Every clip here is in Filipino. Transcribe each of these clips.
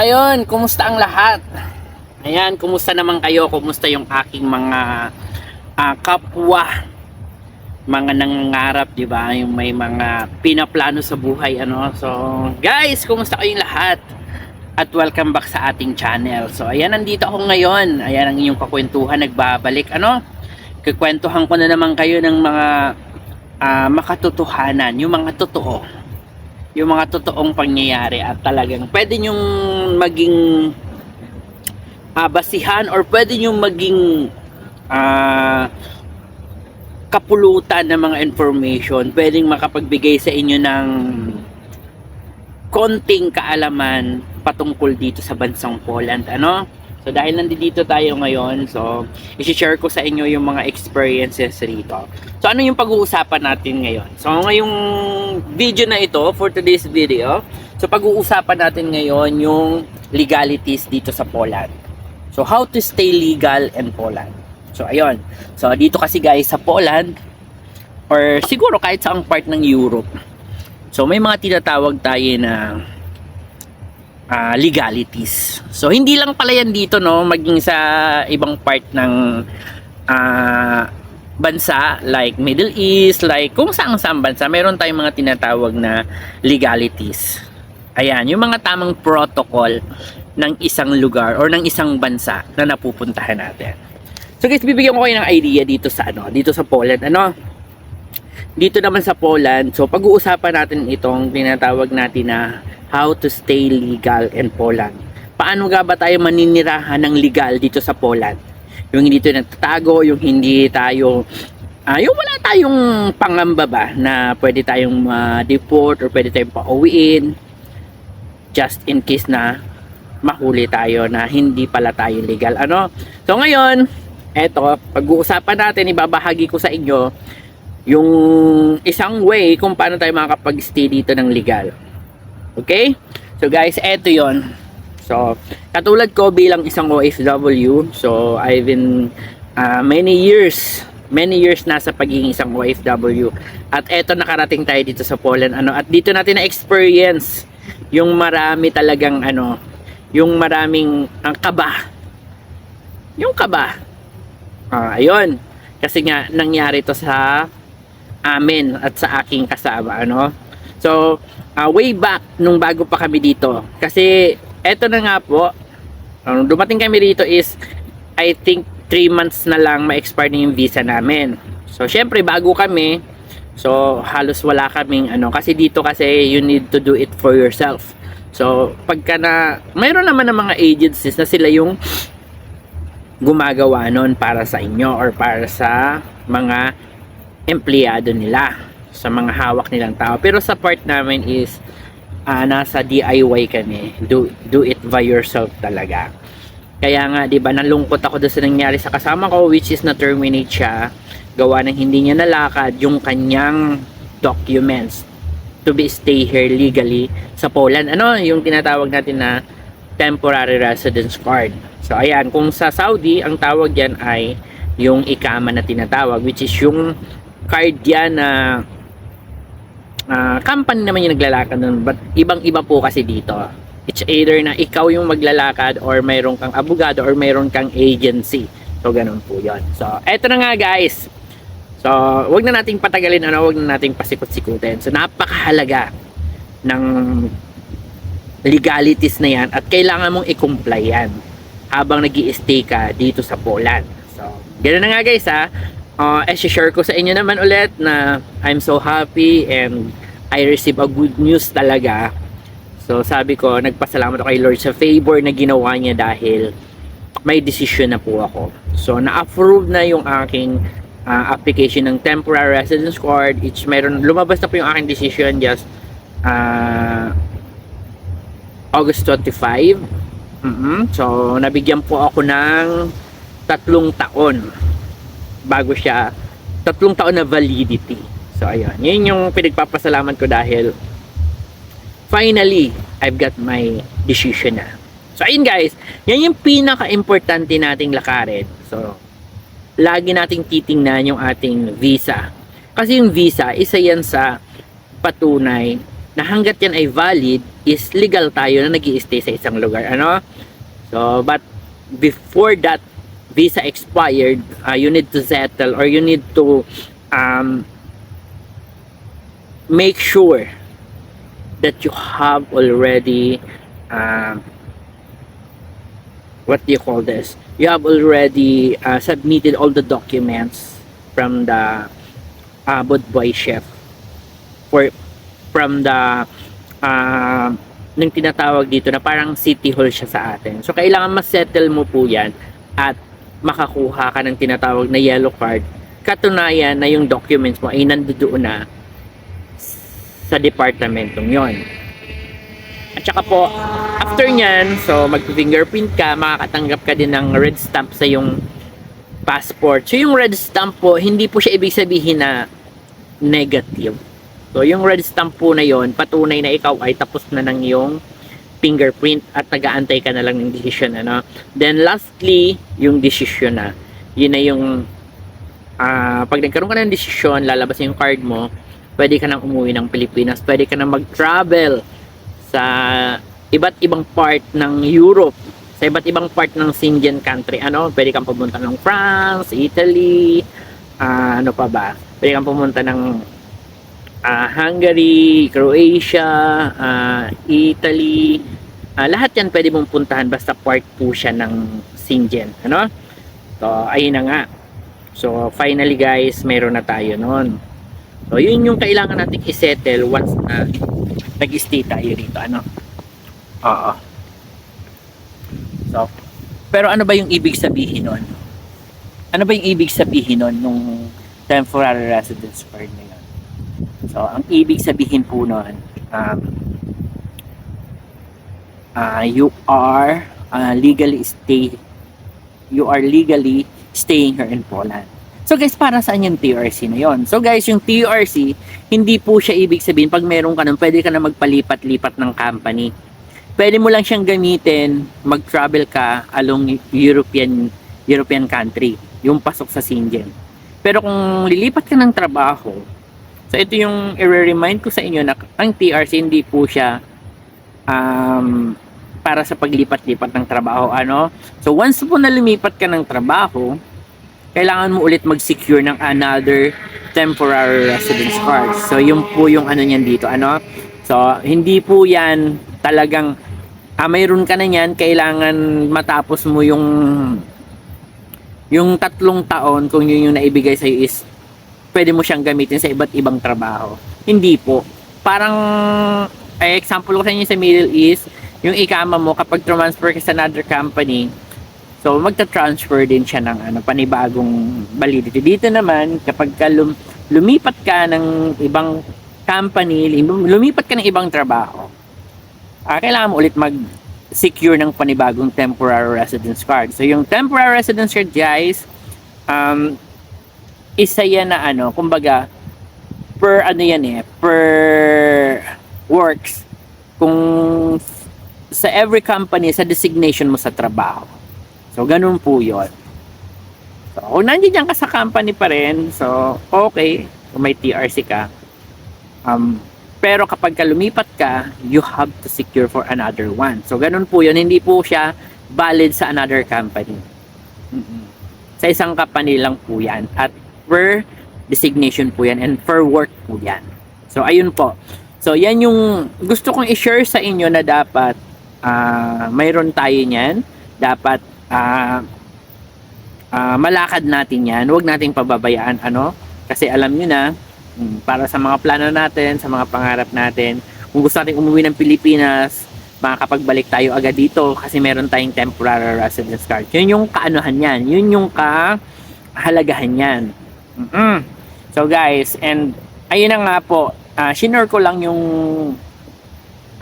Ayun, kumusta ang lahat? Ayan, kumusta naman kayo? Kumusta yung aking mga ah, kapwa? Mga nangangarap, di ba? Yung may mga pinaplano sa buhay, ano? So, guys, kumusta kayong lahat? At welcome back sa ating channel. So, ayan, nandito ako ngayon. Ayan ang inyong kakwentuhan, nagbabalik. Ano? Kikwentuhan ko na naman kayo ng mga ah, makatotohanan, yung mga totoo yung mga totoong pangyayari at talagang pwede nyong maging ah, basihan or pwede nyong maging ah, kapulutan ng mga information. Pwedeng makapagbigay sa inyo ng konting kaalaman patungkol dito sa bansang Poland ano so dahil nandito tayo ngayon so i-share ko sa inyo yung mga experiences rito. So ano yung pag-uusapan natin ngayon? So ngayong video na ito for today's video so pag-uusapan natin ngayon yung legalities dito sa Poland. So how to stay legal in Poland. So ayun. So dito kasi guys sa Poland or siguro kahit saang part ng Europe. So may mga tinatawag tayo na ah, legalities. So hindi lang pala yan dito no, maging sa ibang part ng ah, bansa like Middle East, like kung saan saan bansa, meron tayong mga tinatawag na legalities. Ayan, yung mga tamang protocol ng isang lugar or ng isang bansa na napupuntahan natin. So guys, bibigyan ko kayo ng idea dito sa ano, dito sa Poland, ano? Dito naman sa Poland, so pag-uusapan natin itong tinatawag natin na how to stay legal in Poland. Paano nga ba tayo maninirahan ng legal dito sa Poland? Yung hindi tayo nagtatago, yung hindi tayo ah yung wala tayong pangamba ba na pwede tayong ma-deport or pwede tayong pauwiin just in case na mahuli tayo na hindi pala tayo legal. Ano? So ngayon, eto, pag-uusapan natin, ibabahagi ko sa inyo yung isang way kung paano tayo makakapag-stay dito ng legal. Okay? So guys, eto yon. So, katulad ko bilang isang OFW, so I've been uh, many years, many years na sa pagiging isang OFW. At eto nakarating tayo dito sa Poland, ano, at dito natin na experience yung marami talagang ano, yung maraming ang kaba. Yung kaba. Ah, ayun. Kasi nga nangyari to sa amin at sa aking kasama, ano. So, ah, way back nung bago pa kami dito. Kasi eto na nga po, nung dumating kami dito is I think 3 months na lang ma-expire na yung visa namin. So, syempre bago kami, so halos wala kaming ano kasi dito kasi you need to do it for yourself. So, pagka na mayroon naman ng mga agencies na sila yung gumagawa nun para sa inyo or para sa mga empleyado nila sa mga hawak nilang tao. Pero sa part namin is ah, nasa DIY kami. Do, do it by yourself talaga. Kaya nga, di ba, nalungkot ako doon sa nangyari sa kasama ko which is na-terminate siya gawa ng hindi niya nalakad yung kanyang documents to be stay here legally sa Poland. Ano, yung tinatawag natin na temporary residence card. So, ayan, kung sa Saudi, ang tawag yan ay yung ikama na tinatawag, which is yung card yan na ah, company naman yung naglalakad nun, but ibang-iba po kasi dito. It's either na ikaw yung maglalakad or mayroon kang abogado or mayroon kang agency. So, ganun po yon So, eto na nga guys. So, wag na nating patagalin, ano, wag na nating pasikot-sikutin. So, napakahalaga ng legalities na yan at kailangan mong i-comply yan habang nag stay ka dito sa Poland. So, ganoon na nga guys ha. Uh, share ko sa inyo naman ulit na I'm so happy and I receive a good news talaga. So, sabi ko, nagpasalamat ako kay Lord sa favor na ginawa niya dahil may decision na po ako. So, na-approve na yung aking ah, application ng temporary residence card. It's meron, lumabas na po yung aking decision just ah, August 25. Mhm. So, nabigyan po ako ng tatlong taon bago siya, tatlong taon na validity. So, ayun. Yun yung pinagpapasalamat ko dahil finally, I've got my decision na. So, ayun guys. Yan yung pinaka-importante nating lakarin. So, lagi nating titingnan yung ating visa. Kasi yung visa, isa yan sa patunay na hanggat yan ay valid is legal tayo na nag stay sa isang lugar ano so but before that visa expired uh, you need to settle or you need to um, make sure that you have already um, what do you call this you have already uh, submitted all the documents from the uh, boy chef for from the uh, ng tinatawag dito na parang city hall siya sa atin. So kailangan ma-settle mo po 'yan at makakuha ka ng tinatawag na yellow card. Katunayan na yung documents mo ay nandoon na sa departamentong 'yon. At saka po, after nyan, so mag-fingerprint ka, makakatanggap ka din ng red stamp sa yung passport. So yung red stamp po, hindi po siya ibig sabihin na negative. So yung red stamp po na yon patunay na ikaw ay tapos na ng iyong fingerprint at nagaantay ka na lang ng decision. Ano? Then lastly, yung decision na. Yun na yung ah, pag nagkaroon ka ng desisyon, lalabas yung card mo, pwede ka nang umuwi ng Pilipinas, pwede ka nang mag-travel sa iba't ibang part ng Europe, sa iba't ibang part ng Schengen country. Ano, pwede kang pumunta ng France, Italy, ah, ano pa ba? Pwede kang pumunta ng ah, Hungary, Croatia, ah, Italy. Ah, lahat 'yan pwede mong puntahan basta part po siya ng Schengen, ano? So, ayun na nga. So, finally guys, meron na tayo noon. So, yun yung kailangan nating isettle once na nag-stay tayo dito, ano? Oo. So, pero ano ba yung ibig sabihin nun? Ano ba yung ibig sabihin nun nung temporary residence yun? So, ang ibig sabihin po nun, um, uh, you are uh, legally stay you are legally staying here in Poland. So guys, para saan yung TRC na yon? So guys, yung TRC, hindi po siya ibig sabihin pag meron ka nun, pwede ka na magpalipat-lipat ng company. Pwede mo lang siyang gamitin, mag-travel ka along European European country, yung pasok sa Schengen. Pero kung lilipat ka ng trabaho, so ito yung i-remind ko sa inyo na ang TRC hindi po siya um, para sa paglipat-lipat ng trabaho. Ano? So once po na lumipat ka ng trabaho, kailangan mo ulit mag-secure ng another temporary residence card. So, yun po yung ano niyan dito, ano? So, hindi po yan talagang ah, mayroon ka na yan, kailangan matapos mo yung yung tatlong taon kung yun yung naibigay sa'yo is pwede mo siyang gamitin sa iba't ibang trabaho. Hindi po. Parang eh, example ko sa inyo sa Middle East, yung ikama mo kapag transfer ka sa another company, So, magta-transfer din siya ng ano, panibagong validity. Dito naman, kapag ka lum- lumipat ka ng ibang company, lumipat ka ng ibang trabaho, ah, kailangan mo ulit mag-secure ng panibagong temporary residence card. So, yung temporary residence card, guys, um, isa yan na ano, kumbaga, per ano yan eh, per works. Kung sa every company, sa designation mo sa trabaho. So, ganun po yun. So, kung nandiyan ka sa company pa rin, so, okay, kung may TRC ka. Um, pero kapag ka lumipat ka, you have to secure for another one. So, ganun po yun. Hindi po siya valid sa another company. Mm-mm. Sa isang company lang po yan. At per designation po yan and per work po yan. So, ayun po. So, yan yung gusto kong i-share sa inyo na dapat ah, mayroon tayo niyan. Dapat ah ah, malakad natin yan. Huwag nating pababayaan. Ano? Kasi alam nyo na, mm, para sa mga plano natin, sa mga pangarap natin, kung gusto natin umuwi ng Pilipinas, makakapagbalik tayo agad dito kasi meron tayong temporary residence card. Yun yung kaanuhan yan. Yun yung kahalagahan yan. Mm So guys, and ayun na nga po, uh, shinare ko lang yung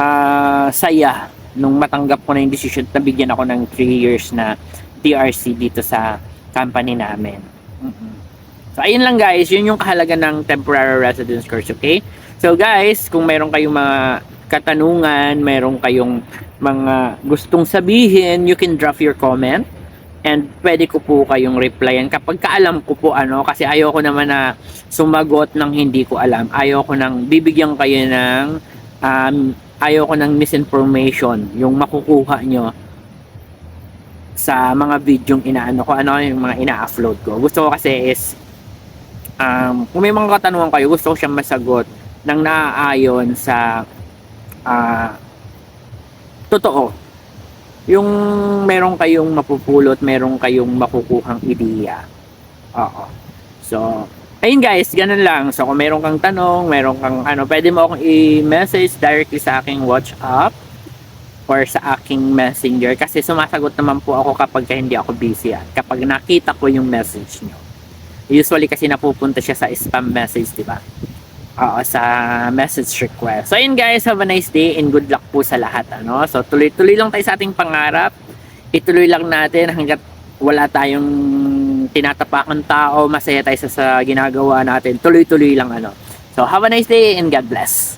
ah, saya nung matanggap ko na yung decision na bigyan ako ng 3 years na TRC dito sa company namin. mm So, ayun lang guys, yun yung kahalaga ng temporary residence course, okay? So guys, kung mayroon kayong mga katanungan, mayroon kayong mga gustong sabihin, you can drop your comment and pwede ko po kayong replyan kapag kaalam ko po ano kasi ayoko naman na sumagot ng hindi ko alam ayoko nang bibigyan kayo ng um, ayaw ko ng misinformation, yung makukuha nyo sa mga video inaano ko, ano, yung mga ina-upload ko. Gusto ko kasi is, um, kung may mga katanungan kayo, gusto ko siyang masagot ng naaayon sa ah, totoo. Yung meron kayong mapupulot, meron kayong makukuhang ideya. Oo. So, ayun guys, ganun lang. So, kung meron kang tanong, meron kang ano, pwede mo akong i-message directly sa aking WhatsApp or sa aking messenger kasi sumasagot naman po ako kapag ka hindi ako busy at kapag nakita ko yung message nyo. Usually kasi napupunta siya sa spam message, di ba? Oo, sa message request. So, ayun guys, have a nice day and good luck po sa lahat. Ano? So, tuloy-tuloy lang tayo sa ating pangarap. Ituloy lang natin hanggat wala tayong tinatapakang tao, masaya tayo sa, sa ginagawa natin. Tuloy-tuloy lang ano. So, have a nice day and God bless.